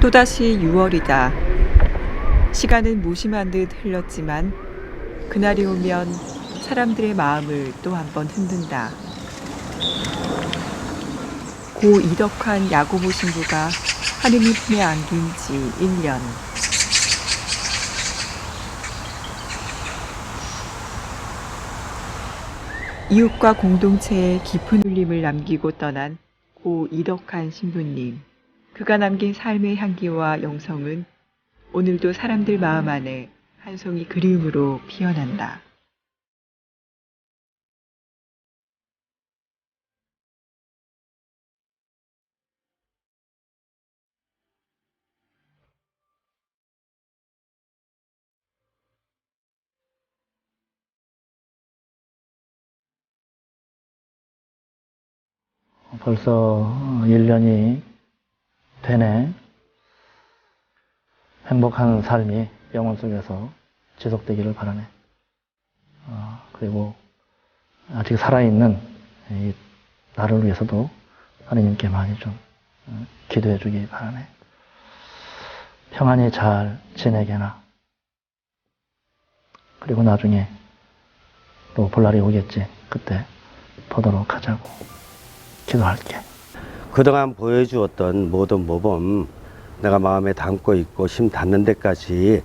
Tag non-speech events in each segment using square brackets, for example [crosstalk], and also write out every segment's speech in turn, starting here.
또다시 6월이다. 시간은 무심한 듯 흘렀지만 그날이 오면 사람들의 마음을 또 한 번 흔든다. 고 이덕환 야고보 신부가 하느님 품에 안긴 지 1년. 이웃과 공동체에 깊은 울림을 남기고 떠난 고 이덕환 신부님. 그가 남긴 삶의 향기와 영성은 오늘도 사람들 마음 안에 한 송이 그리움으로 피어난다. 벌써 1년이 되네. 행복한 삶이 영혼 속에서 지속되기를 바라네. 어, 그리고 아직 살아있는 이 나를 위해서도 하나님께 많이 좀 어, 기도해 주기 바라네. 평안히 잘 지내게나. 그리고 나중에 또 볼 날이 오겠지. 그때 보도록 하자고 기도할게. 그동안 보여주었던 모든 모범 내가 마음에 담고 있고 심 닿는 데까지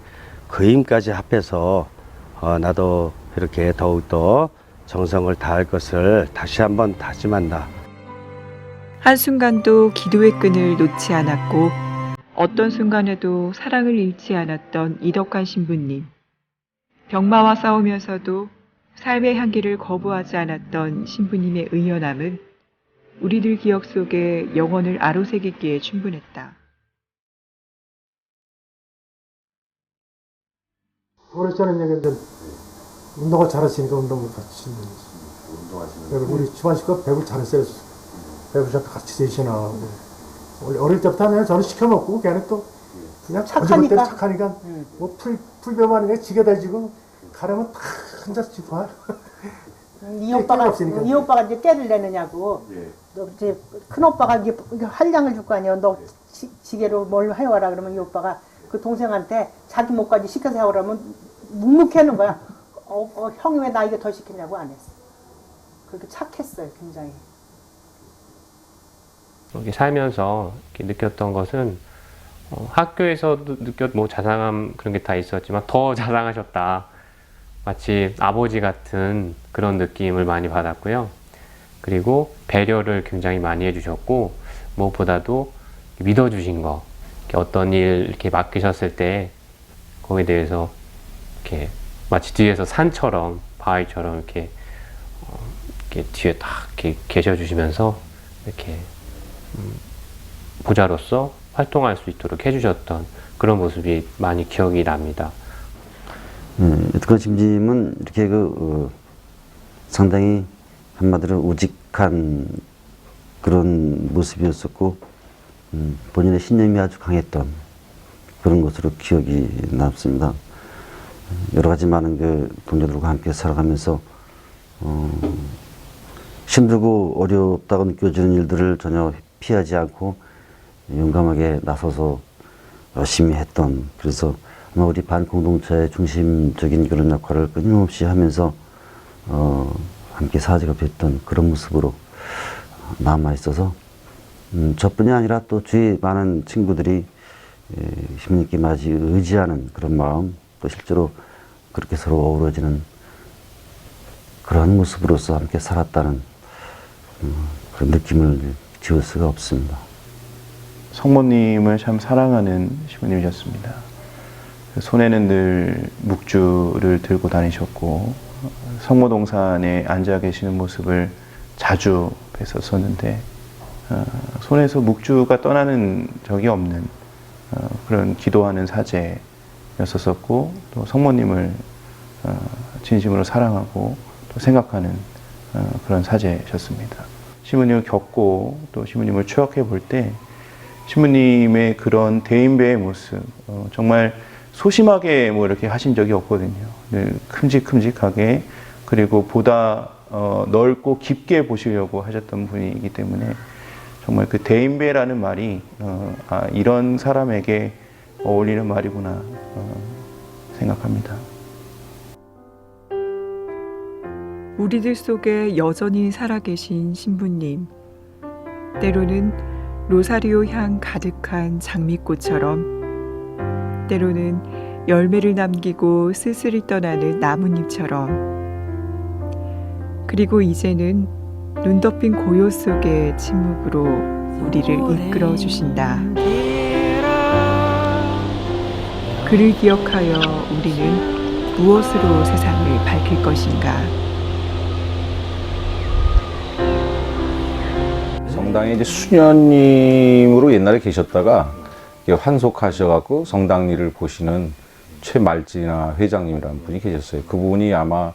그 힘까지 합해서 어, 나도 이렇게 더욱더 정성을 다할 것을 다시 한번 다짐한다. 한순간도 기도의 끈을 놓지 않았고 어떤 순간에도 사랑을 잃지 않았던 이덕환 신부님. 병마와 싸우면서도 삶의 향기를 거부하지 않았던 신부님의 의연함은 우리들 기억 속에 영혼을 아로새기기에 충분했다. 오래전에 얘기인데 운동을 잘하시니까 운동을 같이 하시는 운동하시는 우리 집안 식구 배구 잘했어요. 배구장도 같이 되시나 원래 어릴 때부터 그냥 저는 시켜먹고 걔는 또 그냥 착하니까. 착하니까 뭐 풀, 풀배만 이게 지게 다 지고 가려면 다 혼자서 지고 와 이 오빠가 없으니까. 이 오빠가 이제 깨를 내느냐고. 너 이제 큰 오빠가 이제 한량을 줄 거 아니야. 너 지, 지게로 뭘 해와라 그러면 이 오빠가 그 동생한테 자기 목까지 시켜서 해오라 면 묵묵해하는 거야. 어, 어, 형이 왜나 이거 더 시켰냐고 안 했어. 그렇게 착했어요, 굉장히. 이렇게 살면서 이렇게 느꼈던 것은 어, 학교에서도 느꼈 뭐 자상함 그런 게 다 있었지만 더 자상하셨다. 마치 아버지 같은 그런 느낌을 많이 받았고요. 그리고 배려를 굉장히 많이 해주셨고 무엇보다도 믿어주신 거 어떤 일 이렇게 맡기셨을 때 거기에 대해서 이렇게 마치 뒤에서 산처럼 바위처럼 이렇게, 어, 이렇게 뒤에 딱 이렇게 계셔주시면서 이렇게 보자로서 활동할 수 있도록 해주셨던 그런 모습이 많이 기억이 납니다. 음, 그 심심은 이렇게 그 어, 상당히 한마디로 우직한 그런 모습이었었고 음, 본인의 신념이 아주 강했던 그런 것으로 기억이 남습니다. 음, 여러 가지 많은 그 동료들과 함께 살아가면서 어, 힘들고 어렵다고 느껴지는 일들을 전혀 피하지 않고 용감하게 나서서 열심히 했던 그래서 우리 반 공동체의 중심적인 그런 역할을 끊임없이 하면서 어, 함께 사직업했던 그런 모습으로 남아 있어서 음, 저뿐이 아니라 또 주위 많은 친구들이 에, 신부님께 마치 의지하는 그런 마음 또 실제로 그렇게 서로 어우러지는 그런 모습으로서 함께 살았다는 음, 그런 느낌을 지울 수가 없습니다. 성모님을 참 사랑하는 시부님이셨습니다. 그 손에는 늘 묵주를 들고 다니셨고 성모동산에 앉아 계시는 모습을 자주 뵀었었는데 어, 손에서 묵주가 떠나는 적이 없는 어, 그런 기도하는 사제였었었고 또 성모님을 어, 진심으로 사랑하고 또 생각하는 어, 그런 사제셨습니다. 시부님을 겪고 또 시부님을 추억해 볼 때 시부님의 그런 대인배의 모습 어, 정말 소심하게 뭐 이렇게 하신 적이 없거든요. 늘 큼직큼직하게 그리고 보다 어, 넓고 깊게 보시려고 하셨던 분이기 때문에 정말 그 대인배라는 말이 어, 아, 이런 사람에게 어울리는 말이구나 어, 생각합니다. 우리들 속에 여전히 살아계신 신부님. 때로는 로사리오 향 가득한 장미꽃처럼, 때로는 열매를 남기고 쓸쓸히 떠나는 나뭇잎처럼, 그리고 이제는 눈 덮인 고요 속의 침묵으로 우리를 이끌어 주신다. 그를 기억하여 우리는 무엇으로 세상을 밝힐 것인가? 성당에 이제 수녀님으로 옛날에 계셨다가 환속하셔갖고 성당 일을 보시는 최말지나 회장님이라는 분이 계셨어요. 그분이 아마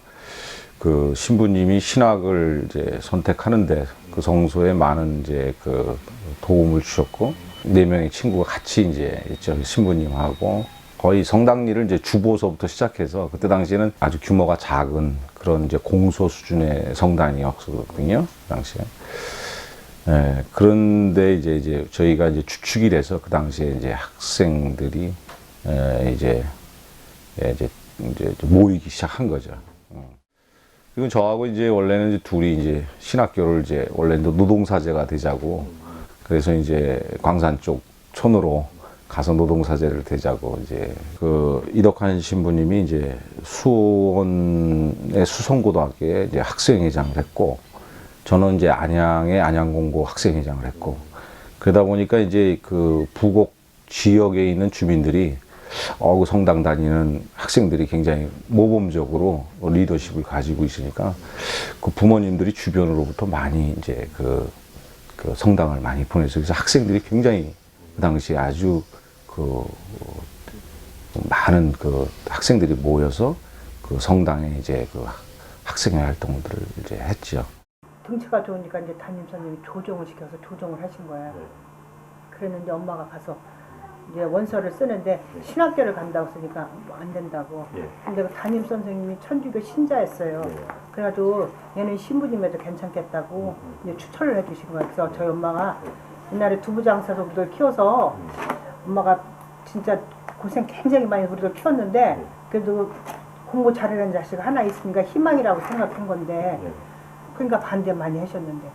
그 신부님이 신학을 이제 선택하는데 그 성소에 많은 이제 그 도움을 주셨고 네 명의 친구가 같이 이제 있죠. 신부님하고 거의 성당 일을 이제 주보서부터 시작해서 그때 당시에는 아주 규모가 작은 그런 이제 공소 수준의 성당이었거든요. 그 당시에. 예, 그런데 이제 이제 저희가 이제 주축이 돼서 그 당시에 이제 학생들이 에, 이제 예, 이제 이제 모이기 시작한 거죠. 어. 그리고 저하고 이제 원래는 이제 둘이 이제 신학교를 이제 원래 노동사제가 되자고 그래서 이제 광산 쪽 촌으로 가서 노동사제를 되자고 이제 그 이덕환 신부님이 이제 수원의 수성고등학교에 이제 학생회장을 했고 저는 이제 안양의 안양공고 학생회장을 했고 그러다 보니까 이제 그 부곡 지역에 있는 주민들이 어, 그 성당 다니는 학생들이 굉장히 모범적으로 리더십을 가지고 있으니까 그 부모님들이 주변으로부터 많이 이제 그, 그 성당을 많이 보내서 그래서 학생들이 굉장히 그 당시에 아주 그 많은 그 학생들이 모여서 그 성당에 이제 그 학생회 활동들을 이제 했죠. 등치가 좋으니까 이제 담임 선생님이 조정을 시켜서 조정을 하신 거예요. 그랬는데 엄마가 가서 이제 원서를 쓰는데 신학교를 간다고 쓰니까 뭐안 된다고. 근데 그 담임 선생님이 천주교 신자였어요. 그래가지고 얘는 신부님에도 괜찮겠다고 이제 추천을 해주신 거예요. 그래서 저희 엄마가 옛날에 두부장사로들 키워서 엄마가 진짜 고생 굉장히 많이 우리를 키웠는데 그래도 공부 잘하는 자식 하나 있으니까 희망이라고 생각한 건데 그러니까 반대 많이 하셨는데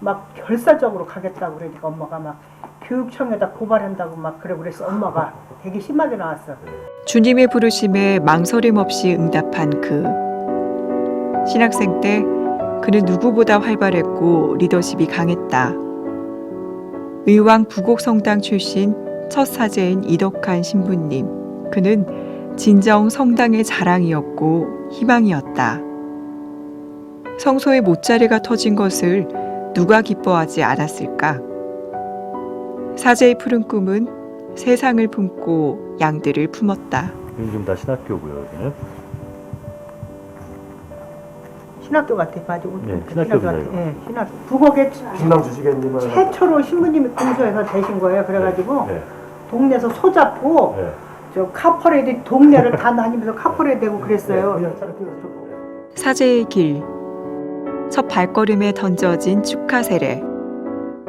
막 결사적으로 가겠다고 그러니까 엄마가 막 교육청에다 고발한다고 막 그래 그래서 엄마가 되게 심하게 나왔어. 주님의 부르심에 망설임 없이 응답한 그 신학생 때 그는 누구보다 활발했고 리더십이 강했다. 의왕 부곡성당 출신 첫 사제인 이덕한 신부님. 그는 진정 성당의 자랑이었고 희망이었다. 성소의 못자리가 터진 것을 누가 기뻐하지 않았을까? 사제의 푸른 꿈은 세상을 품고 양들을 품었다. 지금 다 신학교고요, 여기는. 신학교 같아, 맞아. 네, 신학교 같아. 예, 신학교. 부곡에 중남 주시겠님은 최초로 신부님이 공소해서 되신 거예요. 그래가지고 네. 동네에서 소 잡고 네. 저 카퍼레이드 동네를 다 다니면서 카퍼레이드 되고 그랬어요. 차라리 사제의 길. 첫 발걸음에 던져진 축하 세례.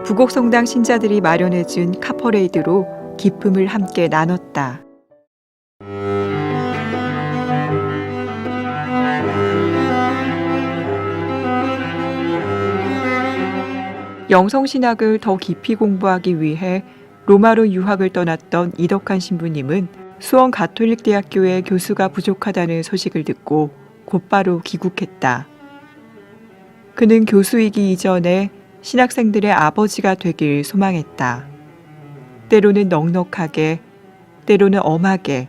부곡성당 신자들이 마련해준 카퍼레이드로 기쁨을 함께 나눴다. 영성신학을 더 깊이 공부하기 위해 로마로 유학을 떠났던 이덕한 신부님은 수원 가톨릭대학교의 교수가 부족하다는 소식을 듣고 곧바로 귀국했다. 그는 교수이기 이전에 신학생들의 아버지가 되길 소망했다. 때로는 넉넉하게, 때로는 엄하게,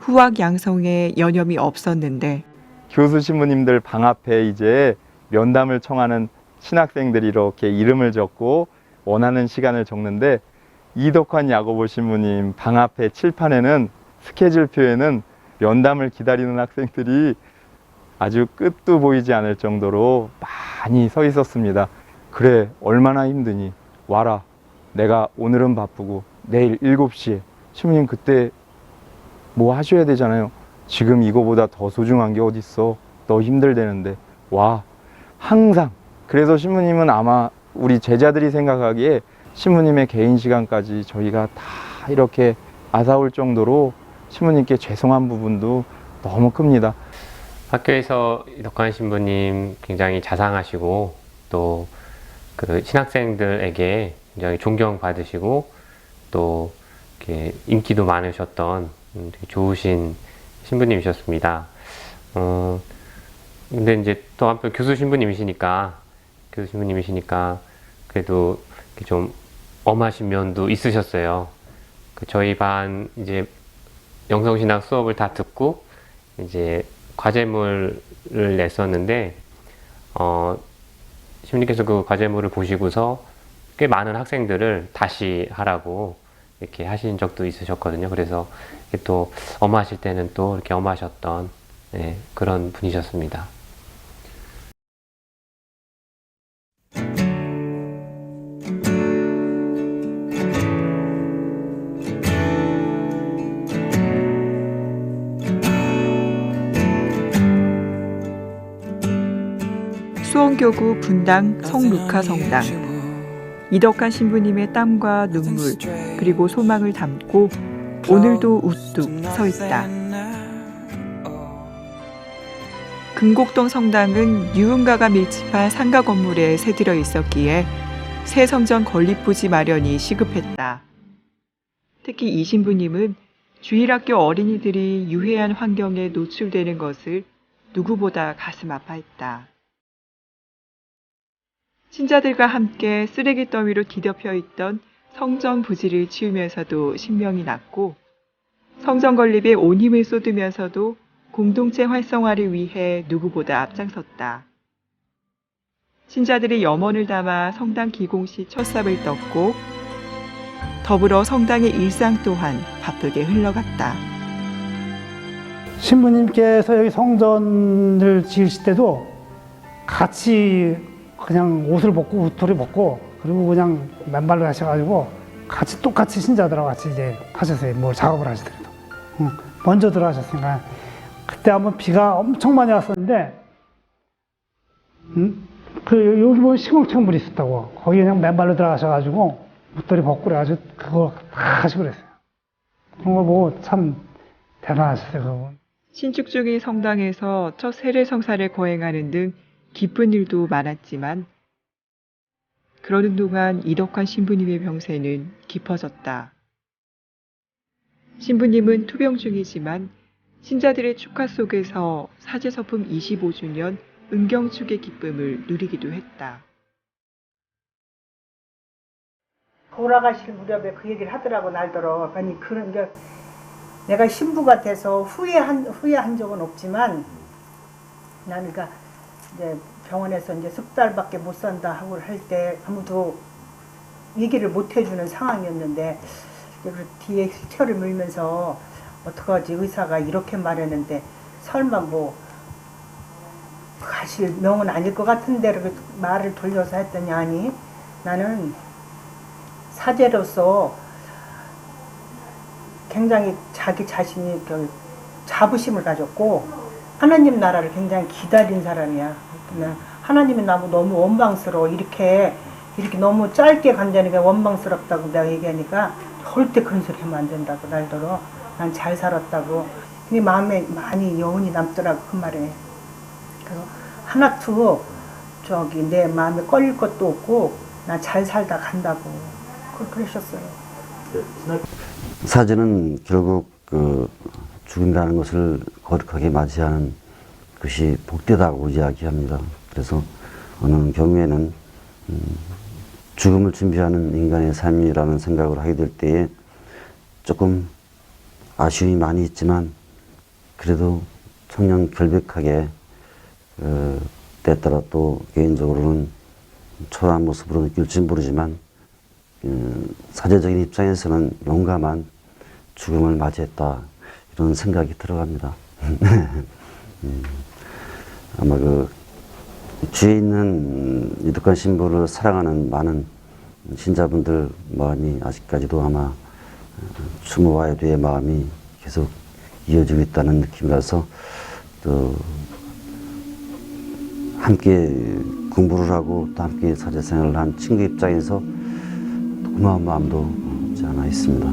후학 양성에 여념이 없었는데 교수 신부님들 방 앞에 이제 면담을 청하는 신학생들이 이렇게 이름을 적고 원하는 시간을 적는데 이덕환 야고보 신부님 방 앞에 칠판에는 스케줄표에는 면담을 기다리는 학생들이 아주 끝도 보이지 않을 정도로 많이 서 있었습니다. 그래, 얼마나 힘드니? 와라. 내가 오늘은 바쁘고 내일 7시에 신부님 그때 뭐 하셔야 되잖아요. 지금 이거보다 더 소중한 게 어딨어. 너 힘들대는데 와 항상 그래서 신부님은 아마 우리 제자들이 생각하기에 신부님의 개인 시간까지 저희가 다 이렇게 아사올 정도로 신부님께 죄송한 부분도 너무 큽니다. 학교에서 이덕환 신부님 굉장히 자상하시고 또 그 신학생들에게 굉장히 존경받으시고 또 인기도 많으셨던 음, 좋으신 신부님이셨습니다. 어, 근데 이제 또 한편 교수 신부님이시니까 교수 신부님이시니까 그래도 좀 엄하신 면도 있으셨어요. 그 저희 반 이제 영성신학 수업을 다 듣고 이제 과제물을 냈었는데 어 신부님께서 그 과제물을 보시고서 꽤 많은 학생들을 다시 하라고 이렇게 하신 적도 있으셨거든요. 그래서 또 엄하실 때는 또 이렇게 엄하셨던 네, 그런 분이셨습니다. 수원교구 분당 성루카 성당 이덕한 신부님의 땀과 눈물 그리고 소망을 담고 오늘도 우뚝 서 있다. 금곡동 성당은 유흥가가 밀집한 상가 건물에 새들어 있었기에 새 성전 건립 부지 마련이 시급했다. 특히 이 신부님은 주일학교 어린이들이 유해한 환경에 노출되는 것을 누구보다 가슴 아파했다. 신자들과 함께 쓰레기 더미로 뒤덮여 있던 성전 부지를 치우면서도 신명이 났고 성전 건립에 온 힘을 쏟으면서도 공동체 활성화를 위해 누구보다 앞장섰다. 신자들이 염원을 담아 성당 기공식 첫 삽을 떴고 더불어 성당의 일상 또한 바쁘게 흘러갔다. 신부님께서 여기 성전을 지으실 때도 같이 그냥 옷을 벗고 우토리 벗고 그리고 그냥 맨발로 하셔가지고 같이 똑같이 신자들하고 같이 이제 하셨어요. 뭐 작업을 하시더라도. 응. 먼저 들어가셨으니까. 그때 한번 비가 엄청 많이 왔었는데, 응? 그 여기 보면 시궁창물이 있었다고. 거기 그냥 맨발로 들어가셔가지고 웃돌이 벗고 그래가지고 그거 다 하시고 그랬어요. 그런 걸 보고 참 대단하셨어요. 그분. 신축 중인 성당에서 첫 세례 성사를 거행하는 등 기쁜 일도 많았지만 그러는 동안 이덕환 신부님의 병세는 깊어졌다. 신부님은 투병 중이지만 신자들의 축하 속에서 사제서품 25주년 은경축의 기쁨을 누리기도 했다. 돌아가실 무렵에 그 얘기를 하더라고 날더러 아니 그런 게 내가 신부가 돼서 후회한 후회한 적은 없지만 나는 그러니까 이제 병원에서 이제 석 달밖에 못 산다 하고 할 때 아무도 얘기를 못 해주는 상황이었는데 그 뒤에 휠체어를 밀면서 어떡하지 의사가 이렇게 말했는데 설마 뭐 가실 명은 아닐 것 같은데 이렇게 말을 돌려서 했더니 아니 나는 사제로서 굉장히 자기 자신이 그 자부심을 가졌고 하나님 나라를 굉장히 기다린 사람이야. 그냥 하나님이 나무 너무 원망스러워. 이렇게 이렇게 너무 짧게 간다니까 원망스럽다고 내가 얘기하니까 절대 그런 소리 하면 안 된다고 날더러. 난 잘 살았다고. 근데 마음에 많이 여운이 남더라고 그 말에. 그래서 하나도 저기 내 마음에 꺼릴 것도 없고 난잘 살다 간다고. 그- 그러셨어요. 사제는 결국 그 죽음이라는 것을 거룩하게 맞이하는 것이 복되다고 이야기합니다. 그래서 어느 경우에는 음, 죽음을 준비하는 인간의 삶이라는 생각을 하게 될 때에 조금 아쉬움이 많이 있지만 그래도 청년 결백하게 어, 때따라 또 개인적으로는 초라한 모습으로 느낄지 모르지만 음, 사제적인 입장에서는 용감한 죽음을 맞이했다 이런 생각이 들어갑니다. [laughs] 음, 아마 그 주위에 있는 이득한 신부를 사랑하는 많은 신자분들 마음이 아직까지도 아마 추모와에 대해 마음이 계속 이어지고 있다는 느낌이라서 또 함께 공부를 하고 또 함께 사제생활을 한 친구 입장에서 고마운 마음도 없지 않아 있습니다.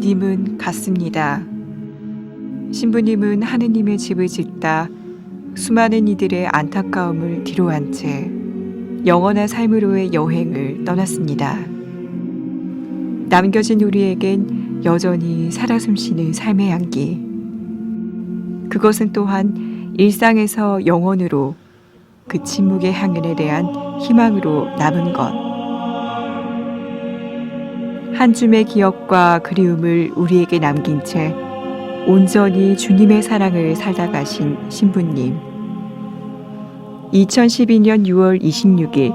님은 같습니다. 신부님은 하느님의 집을 짓다 수많은 이들의 안타까움을 뒤로한 채 영원한 삶으로의 여행을 떠났습니다. 남겨진 우리에겐 여전히 살아 숨쉬는 삶의 향기. 그것은 또한 일상에서 영원으로 그 침묵의 향연에 대한 희망으로 남은 것. 한 줌의 기억과 그리움을 우리에게 남긴 채 온전히 주님의 사랑을 살다 가신 신부님. 2012년 6월 26일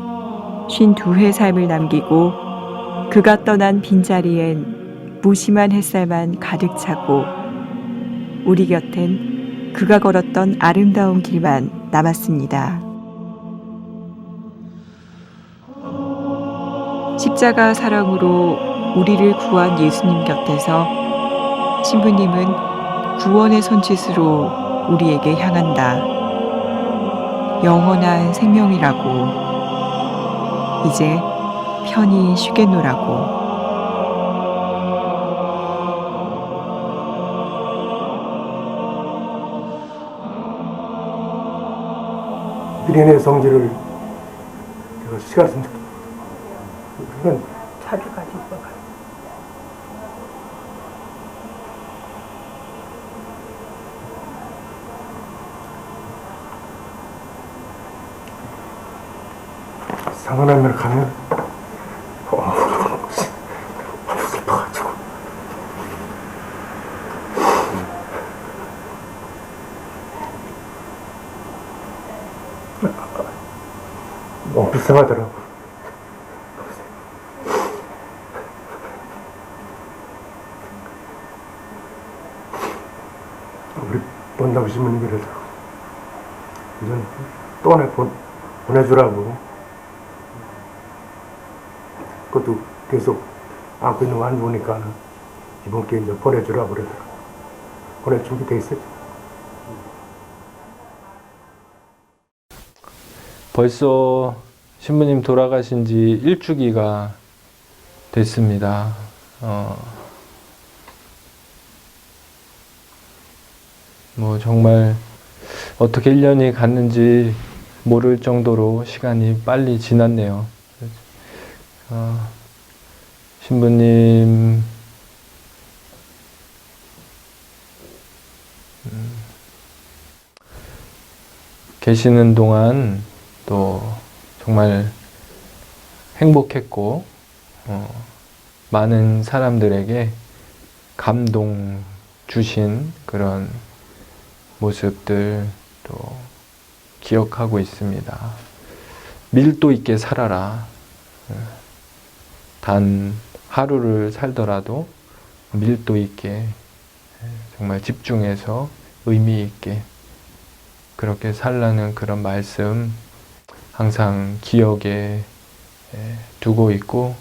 52회 삶을 남기고 그가 떠난 빈자리엔 무심한 햇살만 가득 차고 우리 곁엔 그가 걸었던 아름다운 길만 남았습니다. 십자가 사랑으로 우리를 구한 예수님 곁에서 신부님은 구원의 손짓으로 우리에게 향한다. 영원한 생명이라고. 이제 편히 쉬겠노라고. 비린의 성질을 제가 시간 쓴 적도 그건 자주 가지고 가. 가면 어, 슬퍼가지고. 너무 불쌍하더라고. 우리 본다고 신부님이라도 이건 또 하나 보, 보내주라고 그것도 계속 안고 있는 거안 좋으니까 이번 기회에 이제 보내주라고 그러더라고 보낼 준비 돼 있었죠 벌써 신부님 돌아가신 지 일주기가 됐습니다. 어, 뭐 정말 어떻게 1년이 갔는지 모를 정도로 시간이 빨리 지났네요. 어, 신부님 음, 계시는 동안 또 정말 행복했고 어, 많은 사람들에게 감동 주신 그런 모습들 또 기억하고 있습니다. 밀도 있게 살아라. 어, 단 하루를 살더라도 밀도 있게 정말 집중해서 의미 있게 그렇게 살라는 그런 말씀 항상 기억에 예, 두고 있고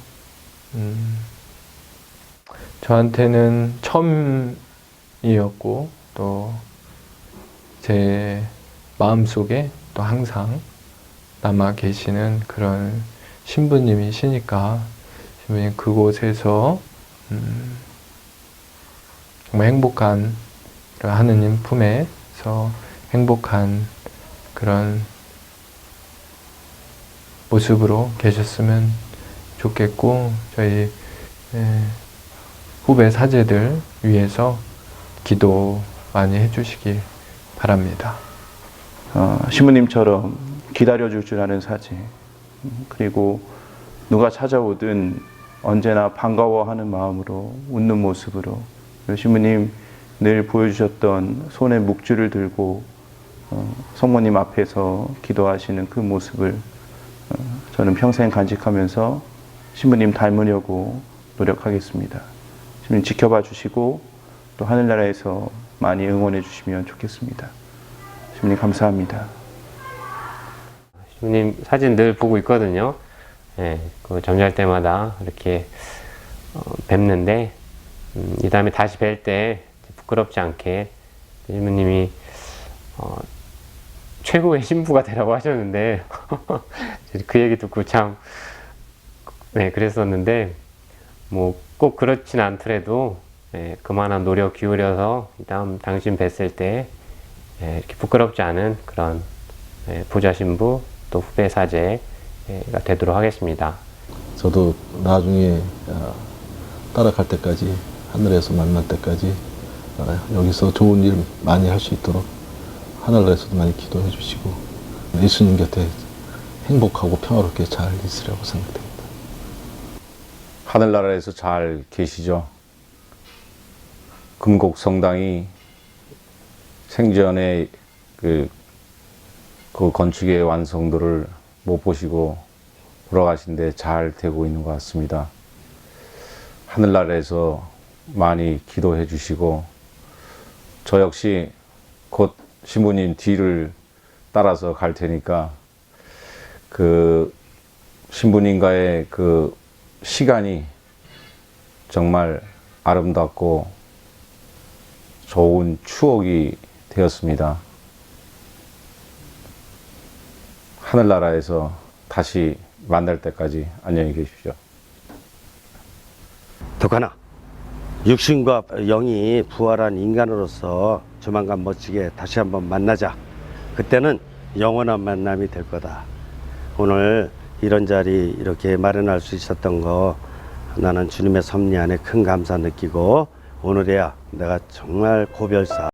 음, 저한테는 처음이었고 또 제 마음속에 또 항상 남아 계시는 그런 신부님이시니까 신부님 그곳에서 음, 정말 행복한 하느님 품에서 행복한 그런 모습으로 계셨으면 좋겠고 저희 예, 후배 사제들 위해서 기도 많이 해주시기 바랍니다. 어, 신부님처럼 기다려줄 줄 아는 사제 음, 그리고 누가 찾아오든 언제나 반가워하는 마음으로 웃는 모습으로 신부님 늘 보여주셨던 손에 묵주를 들고 어, 성모님 앞에서 기도하시는 그 모습을 어, 저는 평생 간직하면서 신부님 닮으려고 노력하겠습니다. 신부님 지켜봐 주시고 또 하늘나라에서 많이 응원해 주시면 좋겠습니다. 신부님 감사합니다. 주님 사진 늘 보고 있거든요. 예, 그 점잘 때마다 이렇게 어, 뵙는데 음, 이 다음에 다시 뵐 때 부끄럽지 않게 주님이 어, 최고의 [laughs] 신부가 되라고 하셨는데 [laughs] 그 얘기 듣고 참 네, 그랬었는데 뭐 꼭 그렇진 않더라도 예, 그만한 노력 기울여서 다음 당신 뵀을 때 예, 이렇게 부끄럽지 않은 그런 예, 부자 신부 또 후배 사제 가 되도록 하겠습니다. 저도 나중에 어, 따라갈 때까지 하늘에서 만날 때까지 어, 여기서 좋은 일 많이 할 수 있도록 하늘나라에서도 많이 기도해 주시고 예수님 곁에 행복하고 평화롭게 잘 있으려고 생각됩니다. 하늘나라에서 잘 계시죠? 금곡 성당이 생전에 그, 그 건축의 완성도를 못 보시고 돌아가신 데 잘 되고 있는 것 같습니다. 하늘나라에서 많이 기도해 주시고 저 역시 곧 신부님 뒤를 따라서 갈 테니까 그 신부님과의 그 시간이 정말 아름답고 좋은 추억이 되었습니다. 하늘나라에서 다시 만날 때까지 안녕히 계십시오. 독하나 육신과 영이 부활한 인간으로서 조만간 멋지게 다시 한번 만나자. 그때는 영원한 만남이 될 거다. 오늘 이런 자리 이렇게 마련할 수 있었던 거 나는 주님의 섭리 안에 큰 감사 느끼고 오늘에야 내가 정말 고별사